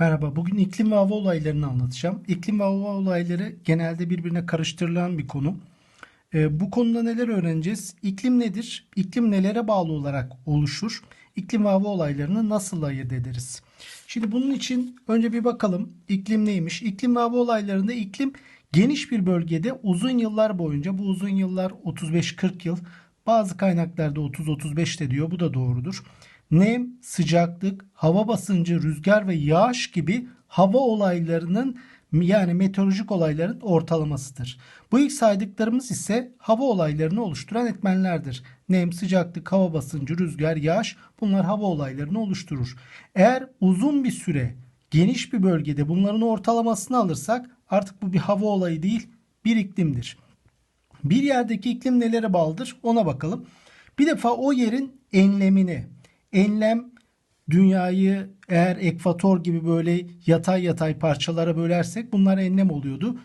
Merhaba, bugün iklim ve hava olaylarını anlatacağım. İklim ve hava olayları genelde birbirine karıştırılan bir konu. Ee, bu konuda neler öğreneceğiz? İklim nedir? İklim nelere bağlı olarak oluşur? İklim ve hava olaylarını nasıl ayırt ederiz? Şimdi bunun için önce bir bakalım iklim neymiş? İklim ve hava olaylarında iklim geniş bir bölgede uzun yıllar boyunca, bu uzun yıllar 35-40 yıl, bazı kaynaklarda 30-35 de diyor, bu da doğrudur nem, sıcaklık, hava basıncı, rüzgar ve yağış gibi hava olaylarının yani meteorolojik olayların ortalamasıdır. Bu ilk saydıklarımız ise hava olaylarını oluşturan etmenlerdir. Nem, sıcaklık, hava basıncı, rüzgar, yağış bunlar hava olaylarını oluşturur. Eğer uzun bir süre geniş bir bölgede bunların ortalamasını alırsak artık bu bir hava olayı değil bir iklimdir. Bir yerdeki iklim nelere bağlıdır ona bakalım. Bir defa o yerin enlemine, enlem dünyayı eğer ekvator gibi böyle yatay yatay parçalara bölersek bunlar enlem oluyordu.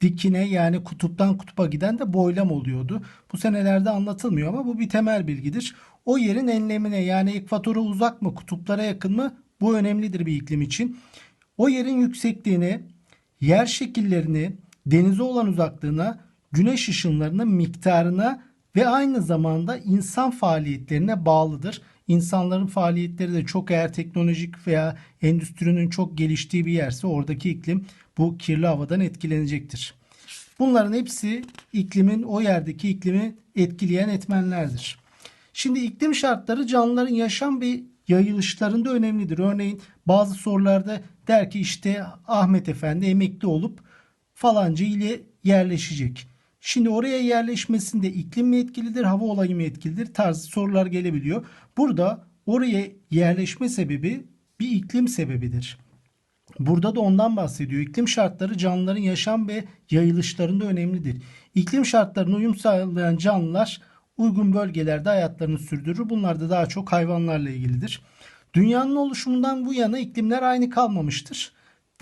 Dikine yani kutuptan kutupa giden de boylam oluyordu. Bu senelerde anlatılmıyor ama bu bir temel bilgidir. O yerin enlemine yani ekvatora uzak mı kutuplara yakın mı bu önemlidir bir iklim için. O yerin yüksekliğine, yer şekillerini, denize olan uzaklığına, güneş ışınlarının miktarına ve aynı zamanda insan faaliyetlerine bağlıdır. İnsanların faaliyetleri de çok eğer teknolojik veya endüstrinin çok geliştiği bir yerse oradaki iklim bu kirli havadan etkilenecektir. Bunların hepsi iklimin o yerdeki iklimi etkileyen etmenlerdir. Şimdi iklim şartları canlıların yaşam ve yayılışlarında önemlidir. Örneğin bazı sorularda der ki işte Ahmet Efendi emekli olup falanca ile yerleşecek. Şimdi oraya yerleşmesinde iklim mi etkilidir, hava olayı mı etkilidir tarzı sorular gelebiliyor. Burada oraya yerleşme sebebi bir iklim sebebidir. Burada da ondan bahsediyor. İklim şartları canlıların yaşam ve yayılışlarında önemlidir. İklim şartlarına uyum sağlayan canlılar uygun bölgelerde hayatlarını sürdürür. Bunlar da daha çok hayvanlarla ilgilidir. Dünyanın oluşumundan bu yana iklimler aynı kalmamıştır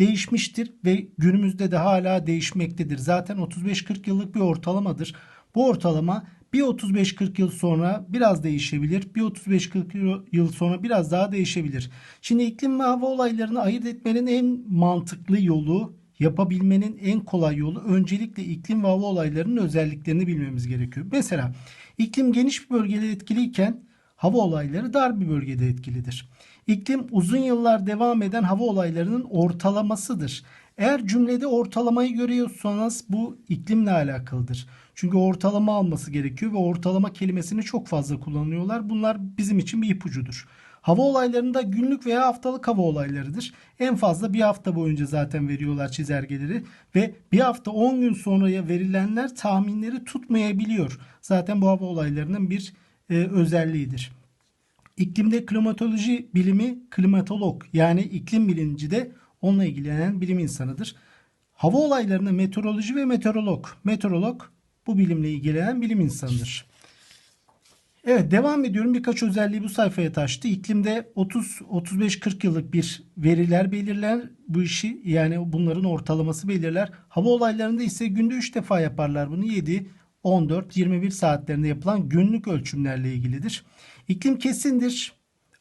değişmiştir ve günümüzde de hala değişmektedir. Zaten 35-40 yıllık bir ortalamadır. Bu ortalama bir 35-40 yıl sonra biraz değişebilir. Bir 35-40 yıl sonra biraz daha değişebilir. Şimdi iklim ve hava olaylarını ayırt etmenin en mantıklı yolu, yapabilmenin en kolay yolu öncelikle iklim ve hava olaylarının özelliklerini bilmemiz gerekiyor. Mesela iklim geniş bir bölgede etkiliyken hava olayları dar bir bölgede etkilidir. İklim uzun yıllar devam eden hava olaylarının ortalamasıdır. Eğer cümlede ortalamayı görüyorsanız bu iklimle alakalıdır. Çünkü ortalama alması gerekiyor ve ortalama kelimesini çok fazla kullanıyorlar. Bunlar bizim için bir ipucudur. Hava olaylarında günlük veya haftalık hava olaylarıdır. En fazla bir hafta boyunca zaten veriyorlar çizelgeleri ve bir hafta 10 gün sonraya verilenler tahminleri tutmayabiliyor. Zaten bu hava olaylarının bir e, özelliğidir. İklimde klimatoloji bilimi klimatolog yani iklim bilimci de onunla ilgilenen bilim insanıdır. Hava olaylarında meteoroloji ve meteorolog. Meteorolog bu bilimle ilgilenen bilim insanıdır. Evet devam ediyorum. Birkaç özelliği bu sayfaya taştı. İklimde 30-35-40 yıllık bir veriler belirler bu işi. Yani bunların ortalaması belirler. Hava olaylarında ise günde 3 defa yaparlar bunu. 7, 14-21 saatlerinde yapılan günlük ölçümlerle ilgilidir. İklim kesindir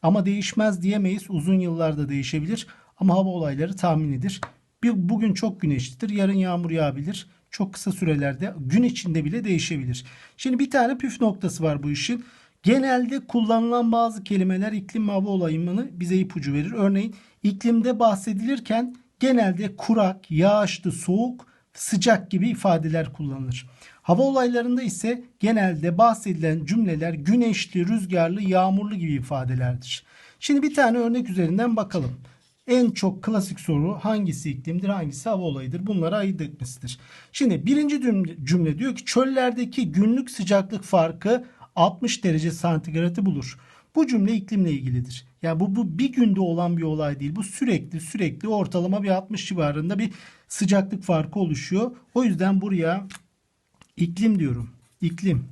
ama değişmez diyemeyiz. Uzun yıllarda değişebilir ama hava olayları tahminidir. Bir, bugün çok güneşlidir, yarın yağmur yağabilir. Çok kısa sürelerde gün içinde bile değişebilir. Şimdi bir tane püf noktası var bu işin. Genelde kullanılan bazı kelimeler iklim hava olayını bize ipucu verir. Örneğin iklimde bahsedilirken genelde kurak, yağışlı, soğuk, sıcak gibi ifadeler kullanılır. Hava olaylarında ise genelde bahsedilen cümleler güneşli, rüzgarlı, yağmurlu gibi ifadelerdir. Şimdi bir tane örnek üzerinden bakalım. En çok klasik soru hangisi iklimdir, hangisi hava olayıdır? Bunları ayırt etmesidir. Şimdi birinci cümle diyor ki çöllerdeki günlük sıcaklık farkı 60 derece santigratı bulur. Bu cümle iklimle ilgilidir. Yani bu, bu bir günde olan bir olay değil. Bu sürekli sürekli ortalama bir 60 civarında bir sıcaklık farkı oluşuyor. O yüzden buraya iklim diyorum. İklim.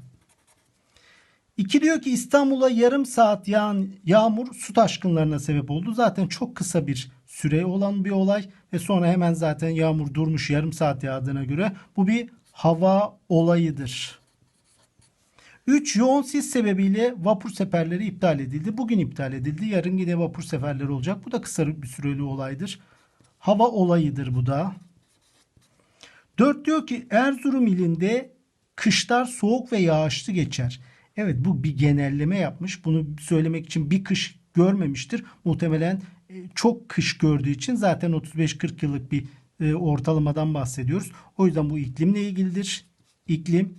İki diyor ki İstanbul'a yarım saat yağan yağmur su taşkınlarına sebep oldu. Zaten çok kısa bir süre olan bir olay ve sonra hemen zaten yağmur durmuş yarım saat yağdığına göre bu bir hava olayıdır. 3 yoğun sis sebebiyle vapur seferleri iptal edildi. Bugün iptal edildi. Yarın yine vapur seferleri olacak. Bu da kısa bir süreli olaydır. hava olayıdır bu da. 4 diyor ki Erzurum ilinde kışlar soğuk ve yağışlı geçer. Evet bu bir genelleme yapmış. Bunu söylemek için bir kış görmemiştir. Muhtemelen e, çok kış gördüğü için zaten 35-40 yıllık bir e, ortalamadan bahsediyoruz. O yüzden bu iklimle ilgilidir. İklim.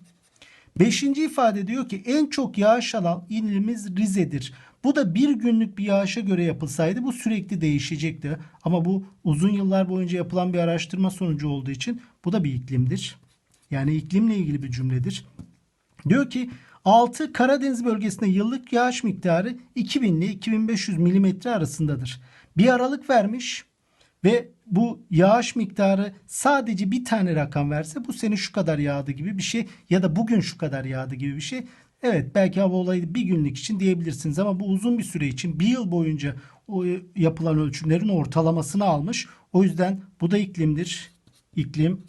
Beşinci ifade diyor ki en çok yağış alan ilimiz Rize'dir. Bu da bir günlük bir yağışa göre yapılsaydı bu sürekli değişecekti. Ama bu uzun yıllar boyunca yapılan bir araştırma sonucu olduğu için bu da bir iklimdir. Yani iklimle ilgili bir cümledir. Diyor ki 6 Karadeniz bölgesinde yıllık yağış miktarı 2000 ile 2500 milimetre arasındadır. Bir aralık vermiş ve bu yağış miktarı sadece bir tane rakam verse bu sene şu kadar yağdı gibi bir şey ya da bugün şu kadar yağdı gibi bir şey. Evet belki hava olayı bir günlük için diyebilirsiniz ama bu uzun bir süre için bir yıl boyunca o yapılan ölçümlerin ortalamasını almış. O yüzden bu da iklimdir. İklim.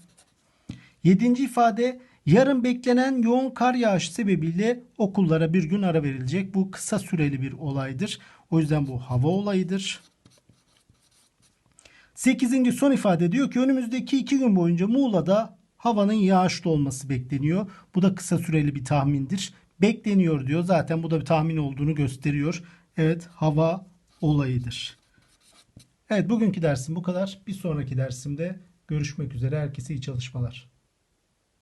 Yedinci ifade yarın beklenen yoğun kar yağışı sebebiyle okullara bir gün ara verilecek. Bu kısa süreli bir olaydır. O yüzden bu hava olayıdır. Sekizinci son ifade diyor ki önümüzdeki iki gün boyunca Muğla'da havanın yağışlı olması bekleniyor. Bu da kısa süreli bir tahmindir. Bekleniyor diyor. Zaten bu da bir tahmin olduğunu gösteriyor. Evet hava olayıdır. Evet bugünkü dersim bu kadar. Bir sonraki dersimde görüşmek üzere. Herkese iyi çalışmalar.